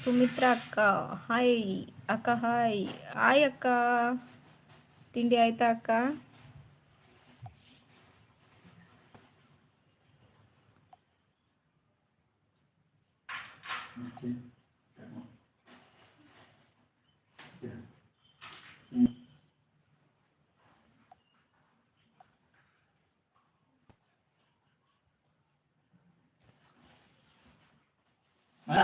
ಸುಮಿತ್ರಾ ಅಕ್ಕ ಹಾಯ್ ಅಕ್ಕ hi hi ಅಕ್ಕ ತಿಂಡಿ ಆಯ್ತಾ ಅಕ್ಕ ಮಳ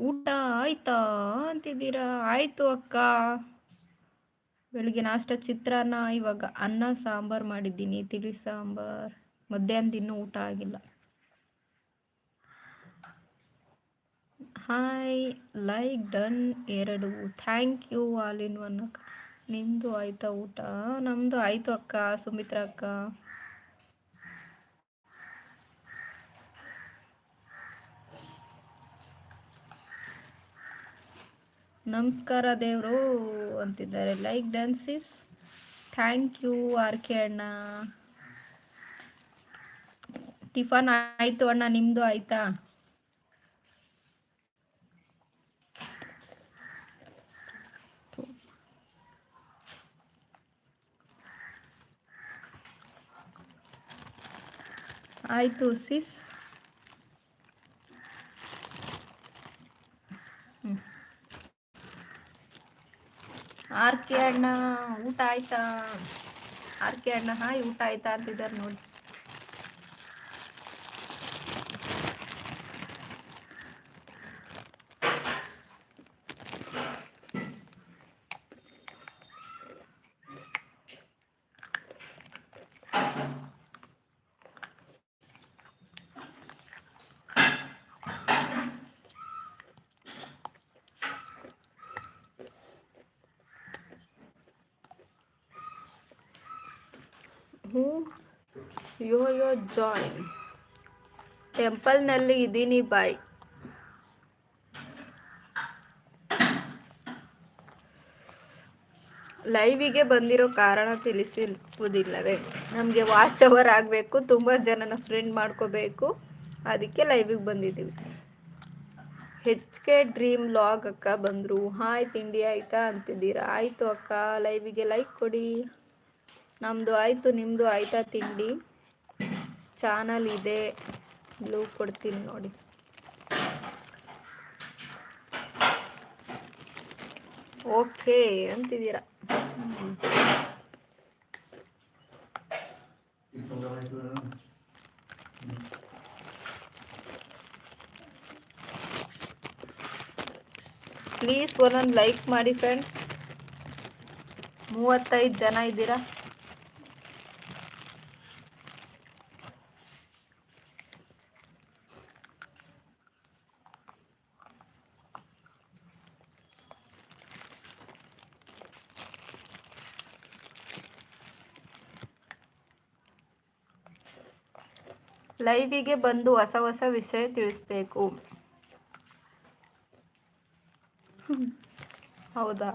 ಊಟ ಆಯ್ತಾ ಅಂತಿದ್ದೀರಾ? ಆಯ್ತು ಅಕ್ಕ. ಬೆಳಿಗ್ಗೆ ನಾಷ್ಟ ಚಿತ್ರಾನ್ನ, ಇವಾಗ ಅನ್ನ, ಸಾಂಬಾರ್ ಮಾಡಿದ್ದೀನಿ. ತಿಳಿ ಸಾಂಬಾರ್. ಮಧ್ಯಾಹ್ನದ ಇನ್ನೂ ಊಟ ಆಗಿಲ್ಲ. ಹಾಯ್ ಲೈಕ್ ಡನ್ ಎರಡು. Thank you all in one ಅಕ್ಕ. ನಿಮ್ಮದು ಆಯ್ತಾ ಊಟ? ನಮ್ಮದು ಆಯಿತು ಅಕ್ಕ, ಸುಮಿತ್ರಾ ಅಕ್ಕ. ನಮಸ್ಕಾರ ದೇವರು ಅಂತಿದ್ದಾರೆ. ಲೈಕ್ ಡ್ಯಾನ್ಸಿಸ್ ಥ್ಯಾಂಕ್ ಯು ಆರ್ ಕೆ ಅಣ್ಣ. ಟಿಫನ್ ಆಯಿತು ಅಣ್ಣ ನಿಮ್ಮದು ಆಯಿತಾ? ಆಯಿತು ಸಿಸ್ ಆರ್ ಕೆ ಅಣ್ಣ ಊಟ ಆಯ್ತಾ? ಆರ್ ಕೆ ಅಣ್ಣ ಹಾಯ್ ಊಟ ಆಯ್ತಾ ಅಂತಿದ್ದಾರೆ ನೋಡಿ. ಹ್ಞೂ. ಯೋ ಯೋ ಜಾಯ್ ಟೆಂಪಲ್ನಲ್ಲಿ ಇದ್ದೀನಿ ಬಾಯ್ ಲೈವಿಗೆ ಬಂದಿರೋ ಕಾರಣ ತಿಳಿಸಿರುವುದಿಲ್ಲವೇ. ನಮಗೆ ವಾಚ್ ಅವರ್ ಆಗಬೇಕು, ತುಂಬ ಜನನ ಫ್ರೆಂಡ್ ಮಾಡ್ಕೋಬೇಕು. ಅದಕ್ಕೆ ಲೈವಿಗೆ ಬಂದಿದ್ದೀವಿ. ಹೆಚ್ ಕೆ ಡ್ರೀಮ್ ಲಾಗ್ ಅಕ್ಕ ಬಂದರು. ಹಾಯ್ ತಿಂಡಿ ಆಯಿತಾ ಅಂತಿದ್ದೀರಾ? ಆಯಿತು ಅಕ್ಕ ಲೈವಿಗೆ ಲೈಕ್ ಕೊಡಿ. ನಮ್ಮದು ಆಯಿತು ನಿಮ್ಮದು ಆಯ್ತಾ ತಿಂಡಿ? ಚಾನಲ್ ಇದೆ, ಬ್ಲೂ ಕೊಡ್ತೀನಿ ನೋಡಿ. ಓಕೆ ಅಂತಿದ್ದೀರ? ಪ್ಲೀಸ್ ಒಂದೊಂದು ಲೈಕ್ ಮಾಡಿ ಫ್ರೆಂಡ್ಸ್. ಮೂವತ್ತೈದು ಜನ ಇದ್ದೀರಾ? ಲೈವಿಗೆ ಬಂದು ಹೊಸ ಹೊಸ ವಿಷಯ ತಿಳಿಸ್ಬೇಕು. ಹೌದಾ?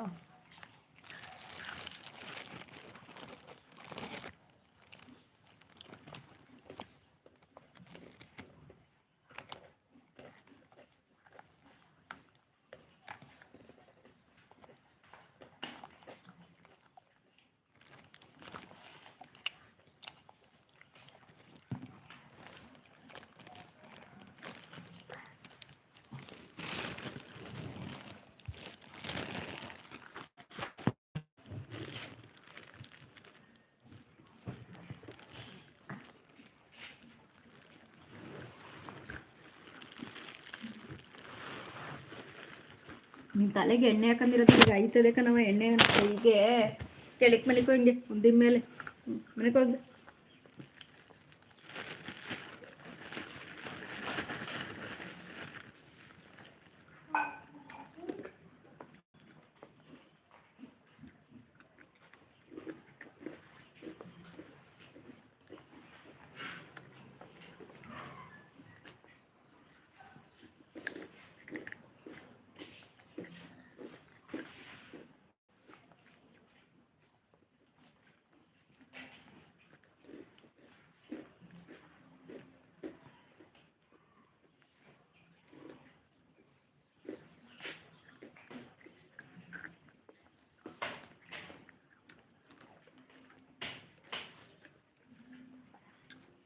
ನಿನ್ ತಲೆಗೆ ಎಣ್ಣೆ ಹಾಕೊಂಡಿರೋದು ಈಗ ಆಯ್ತದೆ ಕಣವ ಎಣ್ಣೆ ಹೀಗೆ ಕೆಳಕ್ ಮಲಿಕೋ ಹಿಂಗೆ ಮುಂದಿನ ಮೇಲೆ. ಮನೆಗೆ ಹೋಗಿ.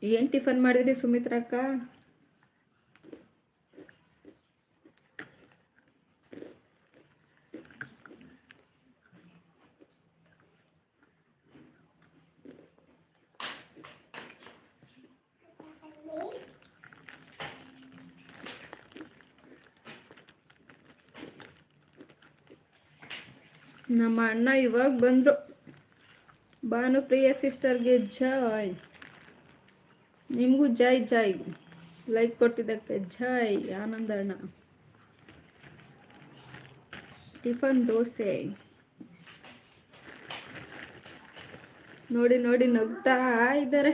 ಏನು ಟಿಫನ್ ಮಾಡಿದ್ರಿ ಸುಮಿತ್ರಕ್ಕ ನಮ್ಮ ಅಣ್ಣ ಇವಾಗ ಬಂದರು. ಭಾನುಪ್ರಿಯ ಸಿಸ್ಟರ್ಗೆ ಜಾಯ್ ನಿಮಗೂ ಜೈ ಜೈ ಲೈಕ್ ಕೊಟ್ಟಿದ್ದಕ್ಕೆ ಜೈ ಆನಂದಣ್ಣ. ಟಿಫನ್ ದೋಸೆ. ನೋಡಿ ನೋಡಿ ನಗ್ತಾ ಇದ್ದಾರೆ.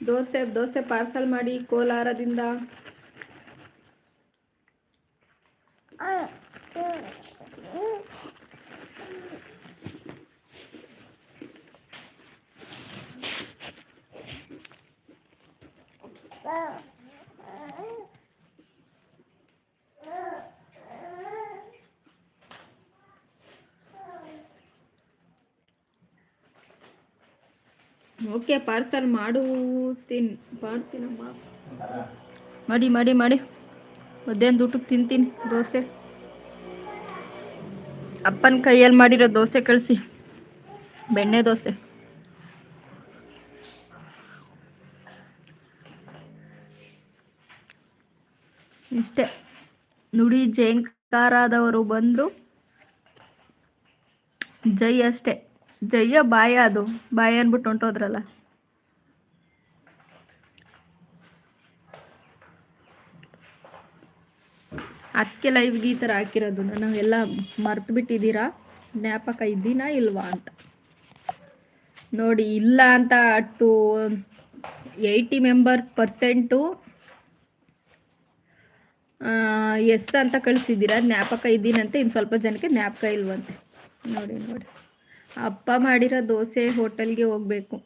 ದೋಸೆ ದೋಸೆ ಪಾರ್ಸಲ್ ಮಾಡಿ ಕೋಲಾರದಿಂದ. ಓಕೆ, ಪಾರ್ಸಲ್ ಮಾಡುತ್ತೀನಿ ಮಾಡ್ತೀನಮ್ಮ ಮಾಡಿ ಮಾಡಿ ಮಾಡಿ. ಮಧ್ಯಾಹ್ನದ ಊಟಕ್ಕೆ ತಿಂತೀನಿ, ದೋಸೆ. ಅಪ್ಪನ ಕೈಯಲ್ಲಿ ಮಾಡಿರೋ ದೋಸೆ ಕಳಿಸಿ. ಬೆಣ್ಣೆ ದೋಸೆ. ನುಡಿ ಜಯಂಕಾರಾದವರು ಬಂದರು. ಜೈ ಅಷ್ಟೇ. ಜಯ್ಯ ಬಾಯ ಅದು. ಬಾಯ ಅಂದ್ಬಿಟ್ಟು ಹೊಂಟೋದ್ರಲ್ಲ. ಅದಕ್ಕೆ ಲೈವ್ಗೆ ಈ ಥರ ಹಾಕಿರೋದು. ನಾವೆಲ್ಲ ಮರ್ತು ಬಿಟ್ಟಿದ್ದೀರಾ ಜ್ಞಾಪಕ ಇದ್ದೀನಾ ಇಲ್ವಾ ಅಂತ. ನೋಡಿ, ಇಲ್ಲ ಅಂತ ಅಟ್ಟು ಏಯ್ಟಿ ಮೆಂಬರ್ ಪರ್ಸೆಂಟು ಎಸ್ ಅಂತ ಕಳಿಸಿದ್ದೀರಾ? ಜ್ಞಾಪಕ ಇದ್ದೀನಂತೆ. ಇನ್ನು ಸ್ವಲ್ಪ ಜನಕ್ಕೆ ಜ್ಞಾಪಕ ಇಲ್ವಂತೆ. ನೋಡಿ ನೋಡಿ. ಅಪ್ಪ ಮಾಡಿರೋ ದೋಸೆ ಹೋಟೆಲ್ಗೆ ಹೋಗ್ಬೇಕು.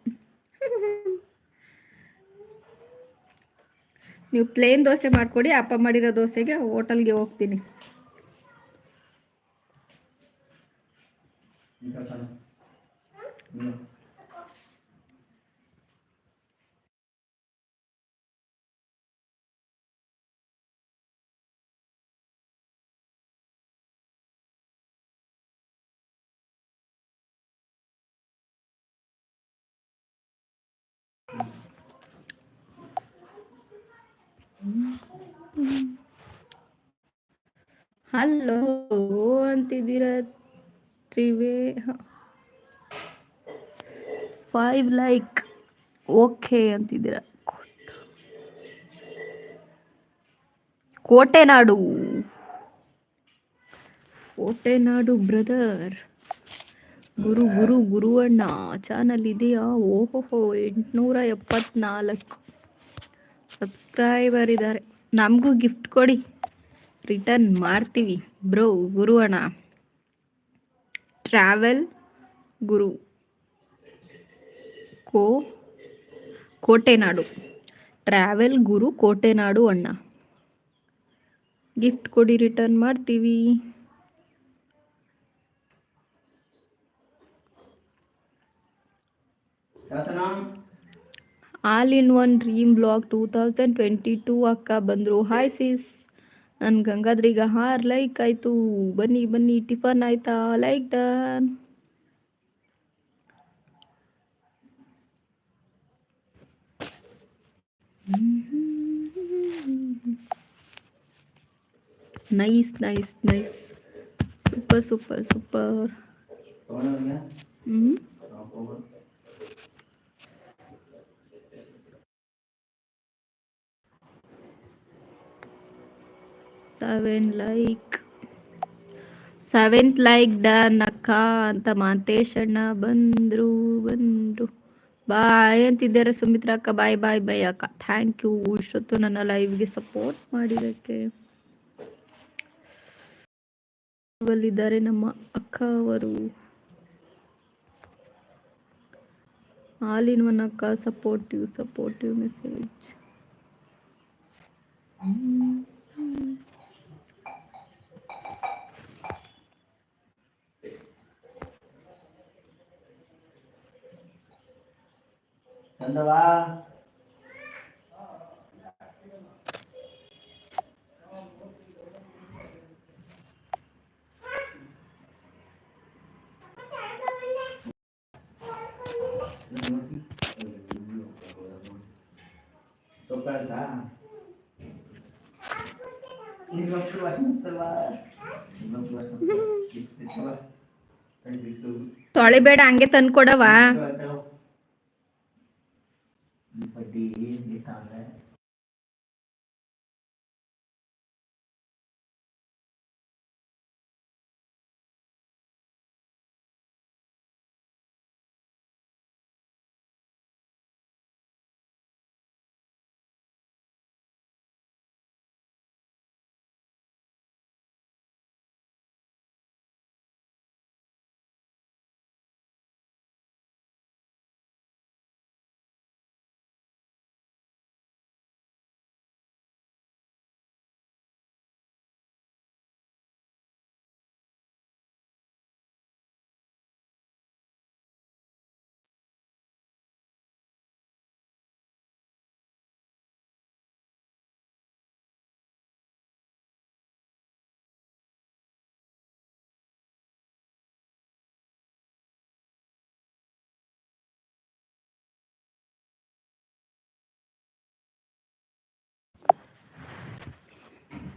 ನೀವು ಪ್ಲೇನ್ ದೋಸೆ ಮಾಡಿಕೊಡಿ, ಅಪ್ಪ ಮಾಡಿರೋ ದೋಸೆಗೆ ಹೋಟೆಲ್ಗೆ ಹೋಗ್ತೀನಿ. ಹಲೋ, ಅಂತಿದ್ದೀರ ತ್ರಿವೇ? ಫೈವ್ ಲೈಕ್ ಓಕೆ ಅಂತಿದ್ದೀರ? ಕೋಟೆನಾಡು. ಕೋಟೆನಾಡು ಬ್ರದರ್ ಗುರು ಗುರು, ಗುರುವಣ್ಣ. ಚಾನಲ್ ಇದೆಯಾ? ಓಹೋ ಎಂಟುನೂರ ಎಪ್ಪತ್ನಾಲ್ಕು. ಸಬ್ಸ್ಕ್ರೈಬರ್ ಇದ್ದಾರೆ ನಮಗೂ ಗಿಫ್ಟ್ ಕೊಡಿ. ರಿಟರ್ನ್ ಮಾಡ್ತೀವಿ. ಬ್ರೋ ಗುರು ಅಣ್ಣ ಟ್ರಾವೆಲ್ ಗುರು. ಕೋ, ಕೋಟೆನಾಡು. ಟ್ರಾವೆಲ್ ಗುರು, ಕೋಟೆನಾಡು ಅಣ್ಣ. ಗಿಫ್ಟ್ ಕೊಡಿ ರಿಟರ್ನ್ ಮಾಡ್ತೀವಿ. All in one dream blog two thousand twenty two ಅಕ್ಕ ಬಂದರು. ಹಾಯ್ ಸೀಸ್ ನನ್ನ ಈಗ ಹಾರ್ ಲೈಕ್ ಆಯಿತು. ಬನ್ನಿ ಬನ್ನಿ ಟಿಫನ್ ಆಯ್ತಾ? Like done nice nice nice super super super ಹ್ಞೂ seven like seventh like done ಅಕ್ಕ ಅಂತ ಮಾಂತೇಶ್ ಅಣ್ಣ ಬಂದರು ಬಂದರು. ಬಾಯ್ ಅಂತಿದ್ದಾರೆ ಸುಮಿತ್ರಾ ಅಕ್ಕ ಬಾಯ್ ಬಾಯ್ ಬಾಯ್ ಅಕ್ಕ. ಥ್ಯಾಂಕ್ ಯು ಇಷ್ಟೊತ್ತು ನನ್ನ ಲೈವ್ಗೆ ಸಪೋರ್ಟ್ ಮಾಡಿದ್ದಕ್ಕೆ. ಇದ್ದಾರೆ ನಮ್ಮ ಅಕ್ಕ ಅವರು. ಆಲ್ ಇನ್ ಒನ್ ಅಕ್ಕ ಸಪೋರ್ಟಿವ್ ಸಪೋರ್ಟಿವ್ ಮೆಸೇಜ್ ತಂದವಾ ತೊಗೊಳ್ತಾ ಇನ್ನೊಬ್ರು ವಾಕಿಂಗ್ತಲ್ವಾ ಇನ್ನೊಬ್ರು ವಾಕಿಂಗ್ ಕಣ್ಬಿಟ್ಟು ತೊಳಿಬೇಡ ಹಂಗೆ ತಂದ್ಕೊಡವಾ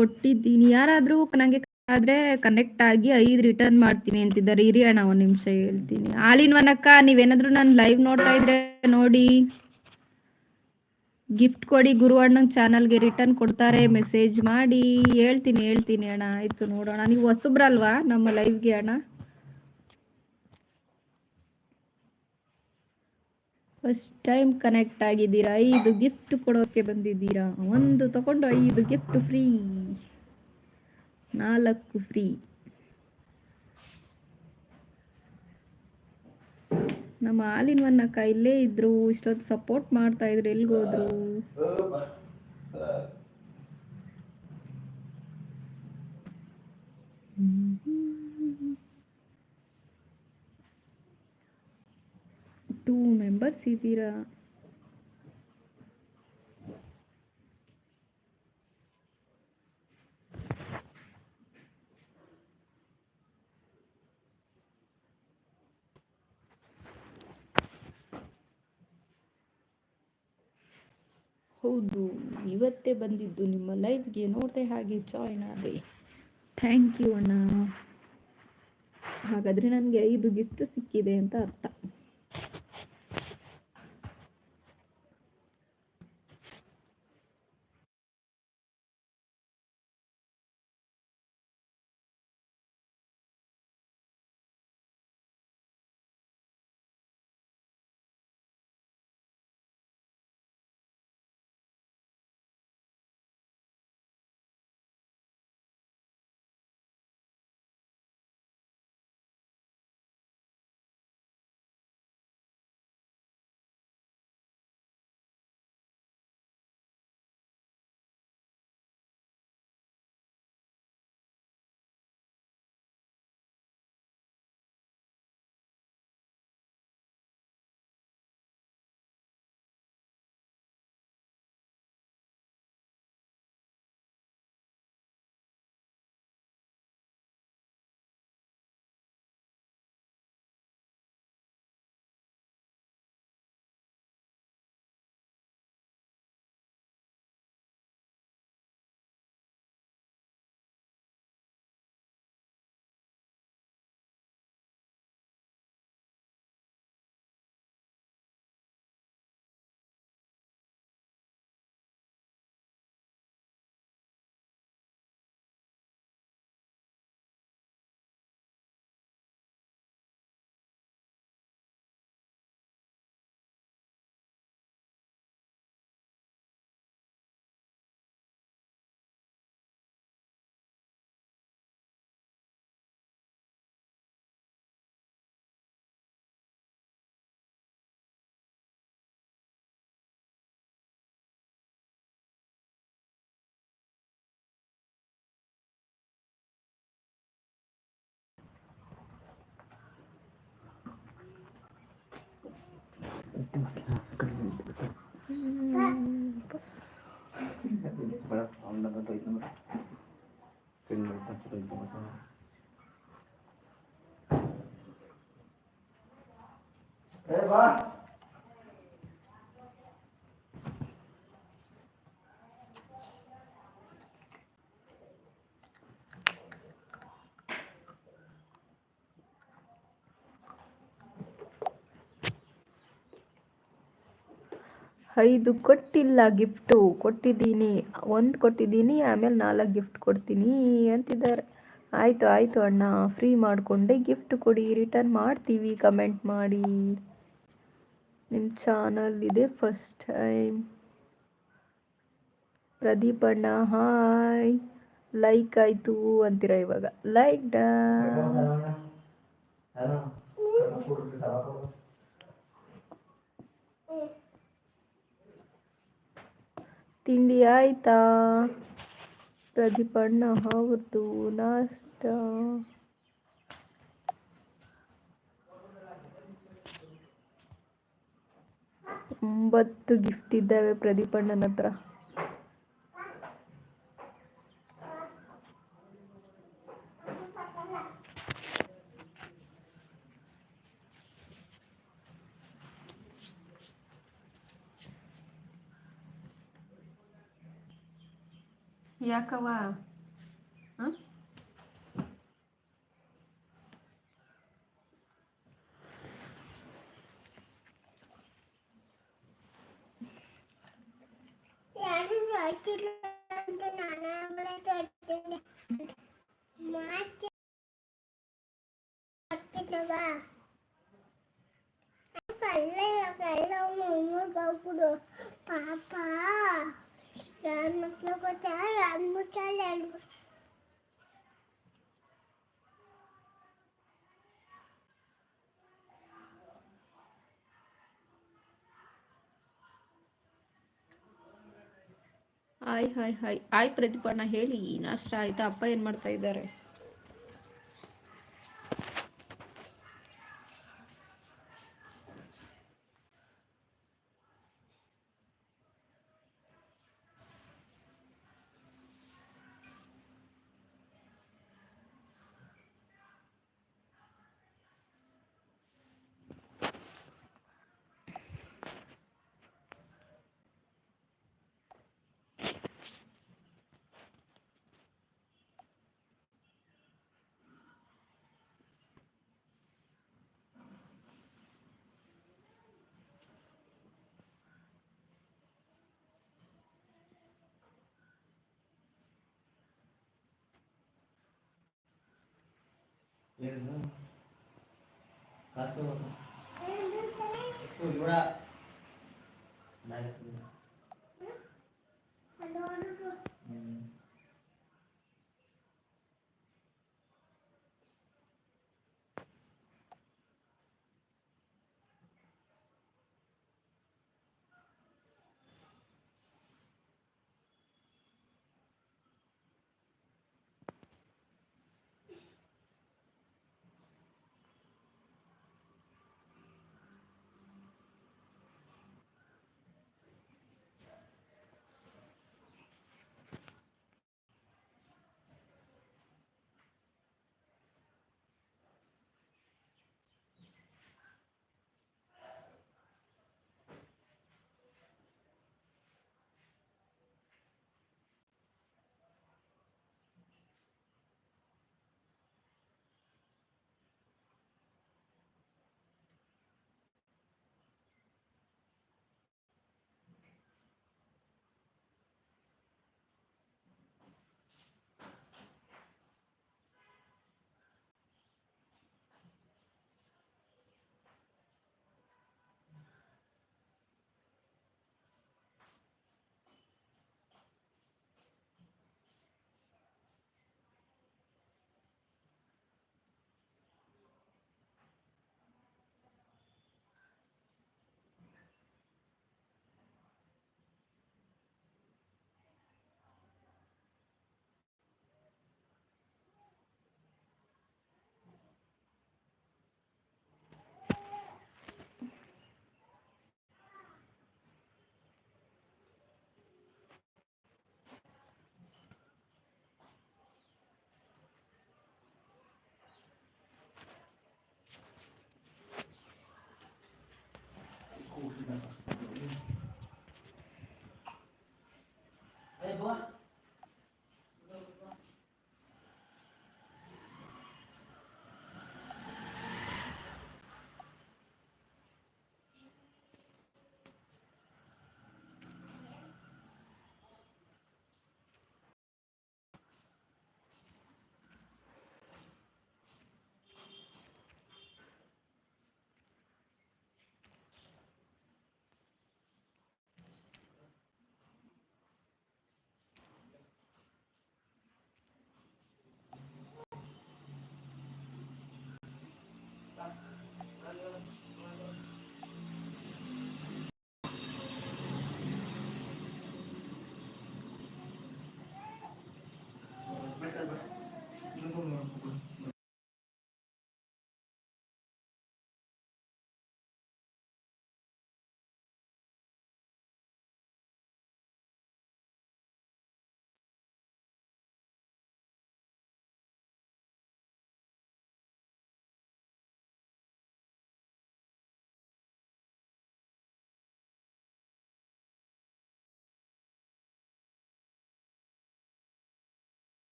ಕೊಟ್ಟಿದ್ದೀನಿ. ಯಾರಾದರೂ ನಂಗೆ ಆದ್ರೆ ಕನೆಕ್ಟ್ ಆಗಿ ಐದು ರಿಟರ್ನ್ ಮಾಡ್ತೀನಿ ಅಂತಿದ್ದಾರೆ. ಇರಿ ಅಣ್ಣ, ಒಂದ್ ನಿಮಿಷ ಹೇಳ್ತೀನಿ. ಆಲಿನ್ ವನಕ್ಕ, ನೀವೇನಾದರೂ ನಾನು ಲೈವ್ ನೋಡ್ತಾ ಇದ್ರೆ ನೋಡಿ. ಗಿಫ್ಟ್ ಕೊಡಿ ಗುರು ಅಣ್ಣನ ಚಾನಲ್ಗೆ ರಿಟರ್ನ್ ಕೊಡ್ತಾರೆ. ಮೆಸೇಜ್ ಮಾಡಿ. ಹೇಳ್ತೀನಿ ಹೇಳ್ತೀನಿ ಅಣ್ಣ. ಆಯ್ತು ನೋಡೋಣ. ನೀವು ಹೊಸಬ್ರಲ್ವಾ ನಮ್ಮ ಲೈವ್ಗೆ ಅಣ್ಣ? ಫಸ್ಟ್ ಟೈಮ್ ಕನೆಕ್ಟ್ ಆಗಿದ್ದೀರಾ? ಐದು ಗಿಫ್ಟ್ ಕೊಡೋಕೆ ಬಂದಿದ್ದೀರಾ? ಒಂದು ತಗೊಂಡು ಐದು ಗಿಫ್ಟ್ ಫ್ರೀ ನಾಲ್ಕು ಫ್ರೀ ನಮ್ಮ ಹಾಲಿನ ಅಕ್ಕ ಇಲ್ಲೇ ಇದ್ರು, ಇಷ್ಟೊತ್ತು ಸಪೋರ್ಟ್ ಮಾಡ್ತಾ ಇದ್ರು. ಎಲ್ಗೋದ್ರು ಟೂ ಮೆಂಬರ್ಸ್ ಇದ್ದೀರಾ ಹೌದು, ಇವತ್ತೇ ಬಂದಿದ್ದು ನಿಮ್ಮ ಲೈವ್ಗೆ ನೋಡಿದೆ ಹಾಗೆ ಜಾಯ್ನ್ ಆದೆ. ಥ್ಯಾಂಕ್ ಯು ಅಣ್ಣ. ಹಾಗಾದರೆ ನನಗೆ ಐದು ಗಿಫ್ಟ್ ಸಿಕ್ಕಿದೆ ಅಂತ ಅರ್ಥ. बड़ा साउंड लगा तो इतना बड़ा फिर लगता है कोई बहुत बड़ा Hey, bud. ಐದು ಕೊಟ್ಟಿಲ್ಲ ಗಿಫ್ಟು, ಕೊಟ್ಟಿದ್ದೀನಿ, ಒಂದು ಕೊಟ್ಟಿದ್ದೀನಿ, ಆಮೇಲೆ ನಾಲ್ಕು ಗಿಫ್ಟ್ ಕೊಡ್ತೀನಿ ಅಂತಿದ್ದಾರೆ. ಆಯಿತು ಆಯಿತು ಅಣ್ಣ, ಫ್ರೀ ಮಾಡಿಕೊಂಡೆ ಗಿಫ್ಟ್ ಕೊಡಿ, ರಿಟರ್ನ್ ಮಾಡ್ತೀವಿ, ಕಮೆಂಟ್ ಮಾಡಿ. ನಿಮ್ಮ ಚಾನಲ್ ಇದೆ ಫಸ್ಟ್ ಟೈಮ್. ಪ್ರದೀಪ್ ಅಣ್ಣ, ಹಾಯ್. ಲೈಕ್ ಆಯಿತು ಅಂತೀರ ಇವಾಗ? ಲೈಕ್ ಡಾ ತಿಂಡಿ ಆಯ್ತಾ ಪ್ರದೀಪಣ್ಣ ಹೌದು ನಾಷ್ಟ. ಒಂಬತ್ತು ಗಿಫ್ಟ್ ಇದ್ದಾವೆ ಪ್ರದೀಪಣ್ಣನ ಹತ್ರ. Yakawá. Hã? Yeah, I'm right. Hi hi hi. Hi ಪ್ರತಿಪಣ್ಣ ಹೇಳಿ. ನಾಷ್ಟ ಆಯ್ತಾ? ಅಪ್ಪ ಏನು ಮಾಡ್ತಾ ಇದ್ದಾರೆ? ఏడు కాసుకో ఇప్పుడు కూడా నాకు